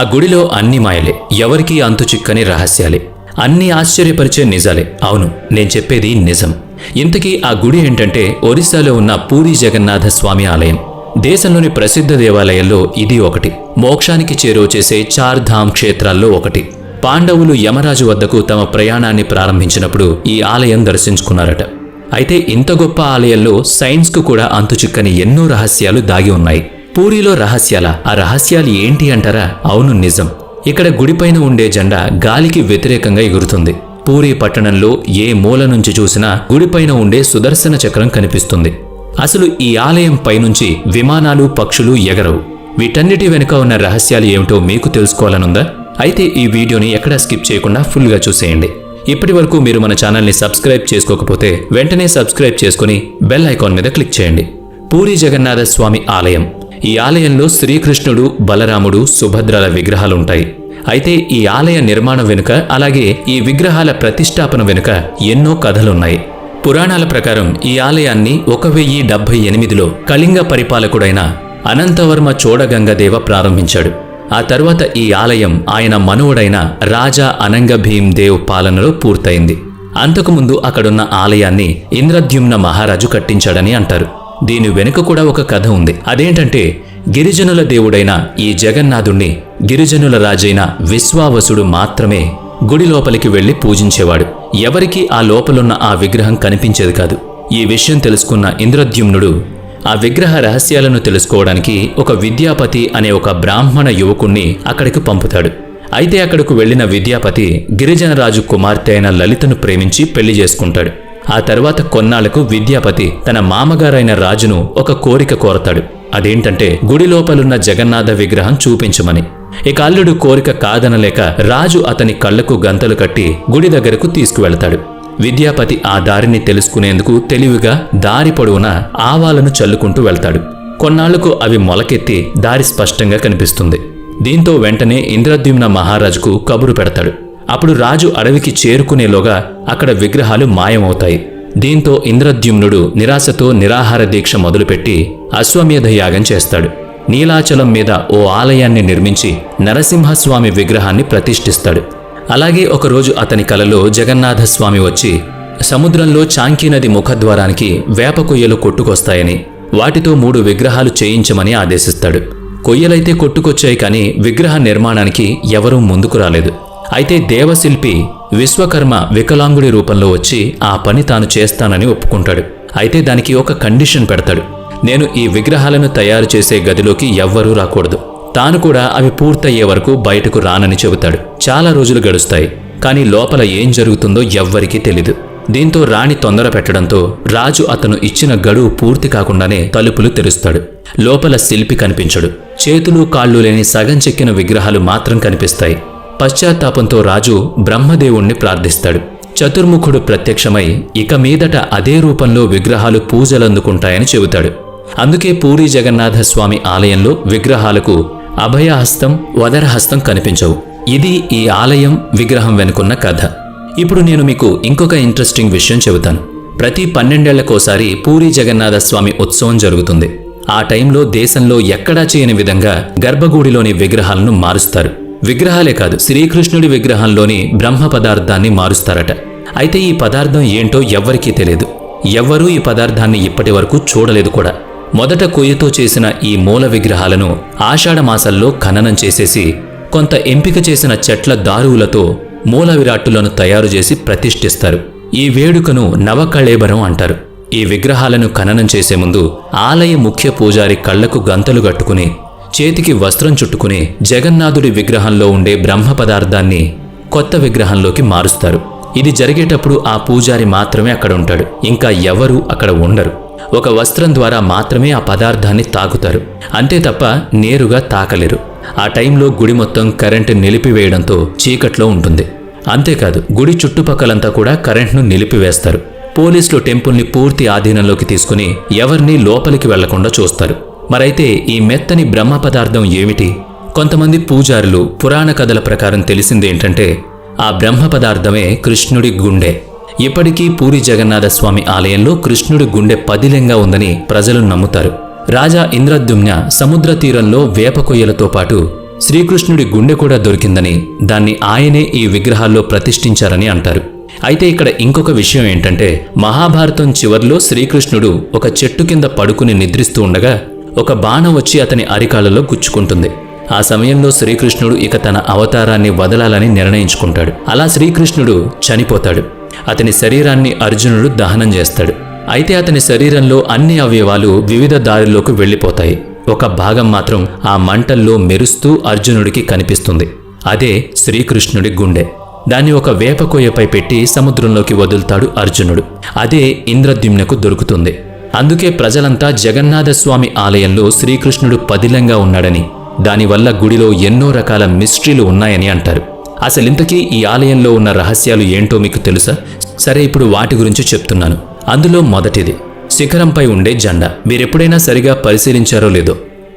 ఆ గుడిలో అన్ని మాయలే ఎవరికీ అంతు చిక్కని రహస్యాలే. అన్ని ఆశ్చర్యపరిచే నిజాలే. అవును నేను చెప్పేది నిజం. ఇంతకీ ఆ గుడి ఏంటంటే ఒరిస్సాలో ఉన్న పూరి జగన్నాథ స్వామి ఆలయం. దేశంలోని ప్రసిద్ధ దేవాలయాల్లో ఇది ఒకటి. మోక్షానికి చేరువ చేసే క్షేత్రాల్లో ఒకటి. పాండవులు యమరాజు వద్దకు తమ ప్రయాణాన్ని ప్రారంభించినప్పుడు ఈ ఆలయం దర్శించుకున్నారట. అయితే ఇంత గొప్ప ఆలయంలో సైన్స్కు కూడా అంతుచిక్కని ఎన్నో రహస్యాలు దాగి ఉన్నాయి. పూరిలో రహస్యాల ఆ రహస్యాలు ఏంటి అంటారా? అవును నిజం. ఇక్కడ గుడిపైన ఉండే జెండా గాలికి వ్యతిరేకంగా ఎగురుతుంది. పూరి పట్టణంలో ఏ మూల నుంచి చూసినా గుడిపైన ఉండే సుదర్శన చక్రం కనిపిస్తుంది. అసలు ఈ ఆలయం పైనుంచి విమానాలు పక్షులు ఎగరవు. వీటన్నిటి వెనుక ఉన్న రహస్యాలు ఏమిటో మీకు తెలుసుకోవాలనుందా? అయితే ఈ వీడియోని ఎక్కడా స్కిప్ చేయకుండా ఫుల్గా చూసేయండి. ఇప్పటి వరకు మీరు మన ఛానల్ని సబ్స్క్రైబ్ చేసుకోకపోతే వెంటనే సబ్స్క్రైబ్ చేసుకుని బెల్ ఐకాన్ మీద క్లిక్ చేయండి. పూరి జగన్నాథ స్వామి ఆలయం. ఈ ఆలయంలో శ్రీకృష్ణుడు బలరాముడు సుభద్రల విగ్రహాలుంటాయి. అయితే ఈ ఆలయ నిర్మాణం వెనుక అలాగే ఈ విగ్రహాల ప్రతిష్టాపన వెనుక ఎన్నో కథలున్నాయి. పురాణాల ప్రకారం ఈ ఆలయాన్ని ఒక వెయ్యి డెబ్భై ఎనిమిదిలో కళింగ పరిపాలకుడైన అనంతవర్మ చోడగంగదేవ ప్రారంభించాడు. ఆ తర్వాత ఈ ఆలయం ఆయన మనువుడైన రాజా అనంగభీం దేవ్ పాలనలో పూర్తయింది. అంతకుముందు అక్కడున్న ఆలయాన్ని ఇంద్రద్యుమ్న మహారాజు కట్టించాడని అంటారు. దీని వెనుక కూడా ఒక కథ ఉంది. అదేంటంటే గిరిజనుల దేవుడైన ఈ జగన్నాథుణ్ణి గిరిజనుల రాజైన విశ్వావసుడు మాత్రమే గుడి లోపలికి వెళ్ళి పూజించేవాడు. ఎవరికీ ఆ లోపలున్న ఆ విగ్రహం కనిపించేది కాదు. ఈ విషయం తెలుసుకున్న ఇంద్రద్యుమ్నుడు ఆ విగ్రహ రహస్యాలను తెలుసుకోవడానికి ఒక విద్యాపతి అనే ఒక బ్రాహ్మణ యువకుణ్ణి అక్కడికి పంపుతాడు. అయితే అక్కడకు వెళ్ళిన విద్యాపతి గిరిజనరాజు కుమార్తె అయిన లలితను ప్రేమించి పెళ్ళి చేసుకుంటాడు. ఆ తర్వాత కొన్నాళ్ళకు విద్యాపతి తన మామగారైన రాజును ఒక కోరిక కోరతాడు. అదేంటంటే గుడి లోపలున్న జగన్నాథ విగ్రహం చూపించమని. ఇక అల్లుడు కోరిక కాదనలేక రాజు అతని కళ్ళకు గంతలు కట్టి గుడి దగ్గరకు తీసుకువెళతాడు. విద్యాపతి ఆ దారిని తెలుసుకునేందుకు తెలివిగా దారి పొడవున ఆవాలను చల్లుకుంటూ వెళ్తాడు. కొన్నాళ్ళకు అవి మొలకెత్తి దారి స్పష్టంగా కనిపిస్తుంది. దీంతో వెంటనే ఇంద్రద్యుమ్న మహారాజుకు కబురు పెడతాడు. అప్పుడు రాజు అడవికి చేరుకునేలోగా అక్కడ విగ్రహాలు మాయమవుతాయి. దీంతో ఇంద్రద్యుమ్నుడు నిరాశతో నిరాహార దీక్ష మొదలుపెట్టి అశ్వమేధ యాగం చేస్తాడు. నీలాచలం మీద ఓ ఆలయాన్ని నిర్మించి నరసింహస్వామి విగ్రహాన్ని ప్రతిష్ఠిస్తాడు. అలాగే ఒకరోజు అతని కలలో జగన్నాథస్వామి వచ్చి సముద్రంలో చాంకీనది ముఖద్వారానికి వేప కొయ్యలు కొట్టుకొస్తాయని వాటితో మూడు విగ్రహాలు చేయించమని ఆదేశిస్తాడు. కొయ్యలైతే కొట్టుకొచ్చాయి కానీ విగ్రహ నిర్మాణానికి ఎవరూ ముందుకు రాలేదు. అయితే దేవశిల్పి విశ్వకర్మ వికలాంగుడి రూపంలో వచ్చి ఆ పని తాను చేస్తానని ఒప్పుకుంటాడు. అయితే దానికి ఒక కండిషన్ పెడతాడు. నేను ఈ విగ్రహాలను తయారు చేసే గదిలోకి ఎవ్వరూ రాకూడదు. తాను కూడా అవి పూర్తయ్యే వరకు బయటకు రానని చెబుతాడు. చాలా రోజులు గడుస్తాయి. కానీ లోపల ఏం జరుగుతుందో ఎవ్వరికీ తెలీదు. దీంతో రాణి తొందర పెట్టడంతో రాజు అతను ఇచ్చిన గడువు పూర్తి కాకుండానే తలుపులు తెరుస్తాడు. లోపల శిల్పి కనిపించడు. చేతులు కాళ్ళు లేని సగం చెక్కిన విగ్రహాలు మాత్రం కనిపిస్తాయి. పశ్చాత్తాపంతో రాజు బ్రహ్మదేవుణ్ణి ప్రార్థిస్తాడు. చతుర్ముఖుడు ప్రత్యక్షమై ఇక మీదట అదే రూపంలో విగ్రహాలు పూజలందుకుంటాయని చెబుతాడు. అందుకే పూరి జగన్నాథ స్వామి ఆలయంలో విగ్రహాలకు అభయహస్తం వదరహస్తం కనిపించవు. ఇది ఈ ఆలయం విగ్రహం వెనుకున్న కథ. ఇప్పుడు నేను మీకు ఇంకొక ఇంట్రెస్టింగ్ విషయం చెబుతాను. ప్రతి పన్నెండేళ్ళకోసారి పూరి జగన్నాథ స్వామి ఉత్సవం జరుగుతుంది. ఆ టైంలో దేశంలో ఎక్కడా చేయని విధంగా గర్భగుడిలోని విగ్రహాలను మారుస్తారు. విగ్రహాలే కాదు శ్రీకృష్ణుడి విగ్రహంలోని బ్రహ్మ పదార్థాన్ని మారుస్తారట. అయితే ఈ పదార్థం ఏంటో ఎవ్వరికీ తెలియదు. ఎవ్వరూ ఈ పదార్థాన్ని ఇప్పటి వరకు చూడలేదు కూడా. మొదట కొయ్యతో చేసిన ఈ మూల విగ్రహాలను ఆషాఢమాసల్లో ఖననం చేసేసి కొంత ఎంపిక చేసిన చెట్ల దారువులతో మూల విరాట్టులను తయారు చేసి ప్రతిష్ఠిస్తారు. ఈ వేడుకను నవకళేబరం అంటారు. ఈ విగ్రహాలను ఖననం చేసే ముందు ఆలయ ముఖ్య పూజారి కళ్ళకు గంతలు కట్టుకుని చేతికి వస్త్రం చుట్టుకుని జగన్నాథుడి విగ్రహంలో ఉండే బ్రహ్మ పదార్థాన్ని కొత్త విగ్రహంలోకి మారుస్తారు. ఇది జరిగేటప్పుడు ఆ పూజారి మాత్రమే అక్కడ ఉంటాడు. ఇంకా ఎవరూ అక్కడ ఉండరు. ఒక వస్త్రం ద్వారా మాత్రమే ఆ పదార్థాన్ని తాకుతారు అంతే తప్ప నేరుగా తాకలేరు. ఆ టైంలో గుడి మొత్తం కరెంటు నిలిపివేయడంతో చీకట్లో ఉంటుంది. అంతేకాదు గుడి చుట్టుపక్కలంతా కూడా కరెంట్ను నిలిపివేస్తారు. పోలీసులు టెంపుల్ని పూర్తి ఆధీనంలోకి తీసుకుని ఎవరినీ లోపలికి వెళ్ళకుండా చూస్తారు. మరైతే ఈ మెత్తని బ్రహ్మ పదార్థం ఏమిటి? కొంతమంది పూజారులు పురాణ కథల ప్రకారం తెలిసిందేంటంటే ఆ బ్రహ్మ పదార్థమే కృష్ణుడి గుండె. ఇప్పటికీ పూరి జగన్నాథ స్వామి ఆలయంలో కృష్ణుడి గుండె పదిలంగా ఉందని ప్రజలు నమ్ముతారు. రాజా ఇంద్రద్యుమ్న సముద్ర తీరంలో వేప కొయ్యలతో పాటు శ్రీకృష్ణుడి గుండె కూడా దొరికిందని దాన్ని ఆయనే ఈ విగ్రహాల్లో ప్రతిష్ఠించారని అంటారు. అయితే ఇక్కడ ఇంకొక విషయం ఏంటంటే మహాభారతం చివర్లో శ్రీకృష్ణుడు ఒక చెట్టు కింద పడుకుని నిద్రిస్తూ ఉండగా ఒక బాణం వచ్చి అతని అరికాళ్ళలో గుచ్చుకుంటుంది. ఆ సమయంలో శ్రీకృష్ణుడు ఇక తన అవతారాన్ని వదలాలని నిర్ణయించుకుంటాడు. అలా శ్రీకృష్ణుడు చనిపోతాడు. అతని శరీరాన్ని అర్జునుడు దహనం చేస్తాడు. అయితే అతని శరీరంలో అన్ని అవయవాలు వివిధ దారిలోకి వెళ్ళిపోతాయి. ఒక భాగం మాత్రం ఆ మంటల్లో మెరుస్తూ అర్జునుడికి కనిపిస్తుంది. అదే శ్రీకృష్ణుడి గుండె. దాన్ని ఒక వేపకొయ్యపై పెట్టి సముద్రంలోకి వదులుతాడు అర్జునుడు. అదే ఇంద్రద్యుమ్నకు దొరుకుతుంది. అందుకే ప్రజలంతా జగన్నాథస్వామి ఆలయంలో శ్రీకృష్ణుడు పదిలంగా ఉన్నాడని దానివల్ల గుడిలో ఎన్నో రకాల మిస్ట్రీలు ఉన్నాయని అంటారు. అసలింతకీ ఈ ఆలయంలో ఉన్న రహస్యాలు ఏంటో మీకు తెలుసా? సరే ఇప్పుడు వాటి గురించి చెప్తున్నాను. అందులో మొదటిది శిఖరంపై ఉండే జెండా. మీరెప్పుడైనా సరిగా పరిశీలించారో లేదో?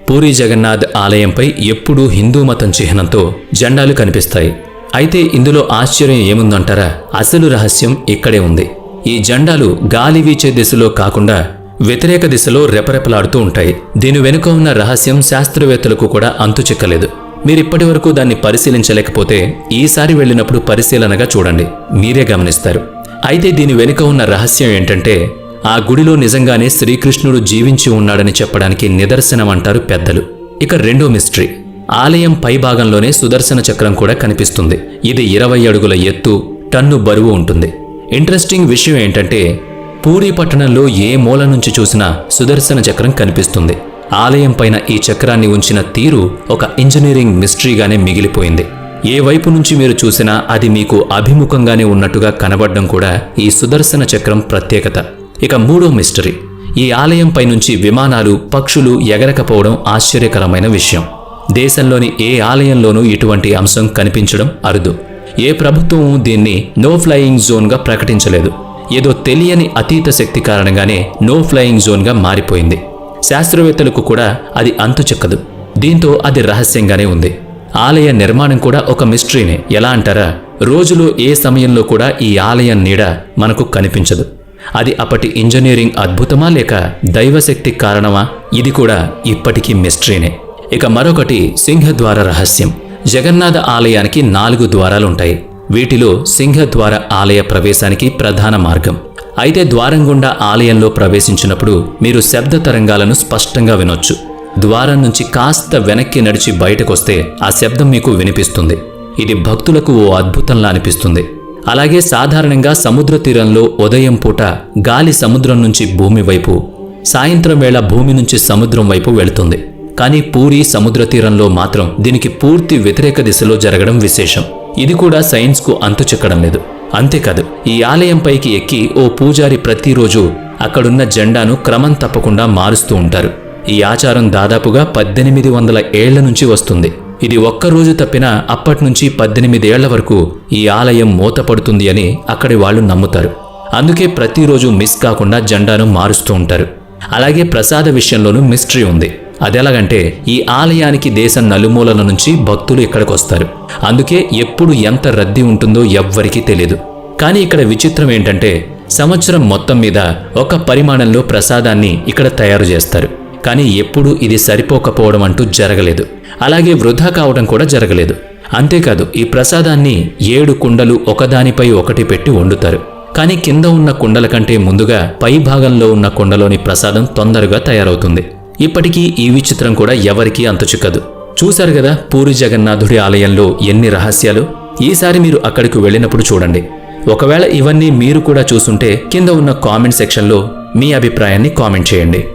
పూరి జగన్నాథ్ ఆలయంపై ఎప్పుడూ హిందూ మతం చిహ్నంతో జెండాలు కనిపిస్తాయి. అయితే ఇందులో ఆశ్చర్యం ఏముందంటారా? అసలు రహస్యం ఇక్కడే ఉంది. ఈ జెండాలు గాలి వీచే దిశలో కాకుండా వ్యతిరేక దిశలో రెపరెపలాడుతూ ఉంటాయి. దీని వెనుక ఉన్న రహస్యం శాస్త్రవేత్తలకు కూడా అంతుచిక్కలేదు మీరిప్పటి వరకు దాన్ని పరిశీలించలేకపోతే ఈసారి వెళ్ళినప్పుడు పరిశీలనగా చూడండి. మీరే గమనిస్తారు. అయితే దీని వెనుక ఉన్న రహస్యం ఏంటంటే ఆ గుడిలో నిజంగానే శ్రీకృష్ణుడు జీవించి ఉన్నాడని చెప్పడానికి నిదర్శనం అంటారు పెద్దలు. ఇక రెండో మిస్టరీ. ఆలయం పైభాగంలోనే సుదర్శన చక్రం కూడా కనిపిస్తుంది. ఇది ఇరవై అడుగుల ఎత్తు టన్ను బరువు ఉంటుంది. ఇంట్రెస్టింగ్ విషయం ఏంటంటే పూరీ పట్టణంలో ఏ మూల నుంచి చూసినా సుదర్శన చక్రం కనిపిస్తుంది. ఆలయం పైన ఈ చక్రాన్ని ఉంచిన తీరు ఒక ఇంజనీరింగ్ మిస్టరీగానే మిగిలిపోయింది. ఏ వైపు నుంచి మీరు చూసినా అది మీకు అభిముఖంగానే ఉన్నట్టుగా కనబడడం కూడా ఈ సుదర్శన చక్రం ప్రత్యేకత. ఇక మూడో మిస్టరీ. ఈ ఆలయం నుంచి విమానాలు పక్షులు ఎగరకపోవడం ఆశ్చర్యకరమైన విషయం. దేశంలోని ఏ ఆలయంలోనూ ఇటువంటి అంశం కనిపించడం అరుదు. ఏ ప్రభుత్వం దీన్ని నో ఫ్లయింగ్ జోన్గా ప్రకటించలేదు. ఏదో తెలియని అతీత శక్తి కారణంగానే నో ఫ్లయింగ్ జోన్గా మారిపోయింది. శాస్త్రవేత్తలకు కూడా అది అంతు చెక్కదు. దీంతో అది రహస్యంగానే ఉంది. ఆలయ నిర్మాణం కూడా ఒక మిస్టరీనే ఎలా అంటారా? రోజులో ఏ సమయంలో కూడా ఈ ఆలయం నీడ మనకు కనిపించదు. అది అప్పటి ఇంజనీరింగ్ అద్భుతమా లేక దైవశక్తి కారణమా? ఇది కూడా ఇప్పటికీ మిస్టరీనే ఇక మరొకటి సింహద్వార రహస్యం. జగన్నాథ ఆలయానికి నాలుగు ద్వారాలుంటాయి. వీటిలో సింహద్వార ఆలయ ప్రవేశానికి ప్రధాన మార్గం. అయితే ద్వారం గుండా ఆలయంలో ప్రవేశించినప్పుడు మీరు శబ్ద తరంగాలను స్పష్టంగా వినొచ్చు. ద్వారం నుంచి కాస్త వెనక్కి నడిచి బయటకొస్తే ఆ శబ్దం మీకు వినిపిస్తుంది. ఇది భక్తులకు ఓ అద్భుతంలా అనిపిస్తుంది. అలాగే సాధారణంగా సముద్ర తీరంలో ఉదయం పూట గాలి సముద్రం నుంచి భూమి వైపు సాయంత్రం వేళ భూమి నుంచి సముద్రం వైపు వెళుతుంది. కానీ పూరి సముద్ర తీరంలో మాత్రం దీనికి పూర్తి వ్యతిరేక దిశలో జరగడం విశేషం. ఇది కూడా సైన్స్కు అంతు చిక్కడం లేదు. అంతేకాదు ఈ ఆలయంపైకి ఎక్కి ఓ పూజారి ప్రతిరోజు అక్కడున్న జెండాను క్రమం తప్పకుండా మారుస్తూ ఉంటారు. ఈ ఆచారం దాదాపుగా పద్దెనిమిది వందల ఏళ్ళ నుంచి వస్తుంది. ఇది ఒక్కరోజు తప్పినా అప్పటినుంచి పద్దెనిమిదేళ్ళ వరకు ఈ ఆలయం మూతపడుతుంది అని అక్కడి వాళ్ళు నమ్ముతారు. అందుకే ప్రతిరోజు మిస్ కాకుండా జెండాను మారుస్తూ ఉంటారు. అలాగే ప్రసాద విషయంలోనూ మిస్టరీ ఉంది. అదెలాగంటే ఈ ఆలయానికి దేశం నలుమూలల నుంచి భక్తులు ఇక్కడికి వస్తారు. అందుకే ఎప్పుడు ఎంత రద్దీ ఉంటుందో ఎవ్వరికీ తెలియదు కానీ ఇక్కడ విచిత్రం ఏంటంటే సంవత్సరం మొత్తం మీద ఒక పరిమాణంలో ప్రసాదాన్ని ఇక్కడ తయారు చేస్తారు. కానీ ఎప్పుడూ ఇది సరిపోకపోవడం అంటూ జరగలేదు. అలాగే వృధా కావడం కూడా జరగలేదు. అంతేకాదు ఈ ప్రసాదాన్ని ఏడు కుండలు ఒకదానిపై ఒకటి పెట్టి వండుతారు. కానీ కింద ఉన్న కుండల కంటే ముందుగా పై భాగంలో ఉన్న కుండలోని ప్రసాదం తొందరగా తయారవుతుంది. ఇప్పటికీ ఈ విచిత్రం కూడా ఎవరికీ అంతు చిక్కదు. చూశారు కదా పూరి జగన్నాథుడి ఆలయంలో ఎన్ని రహస్యాలు? ఈసారి మీరు అక్కడికి వెళ్ళినప్పుడు చూడండి. ఒకవేళ ఇవన్నీ మీరు కూడా చూసుంటే కింద ఉన్న కామెంట్ సెక్షన్లో మీ అభిప్రాయాన్ని కామెంట్ చేయండి.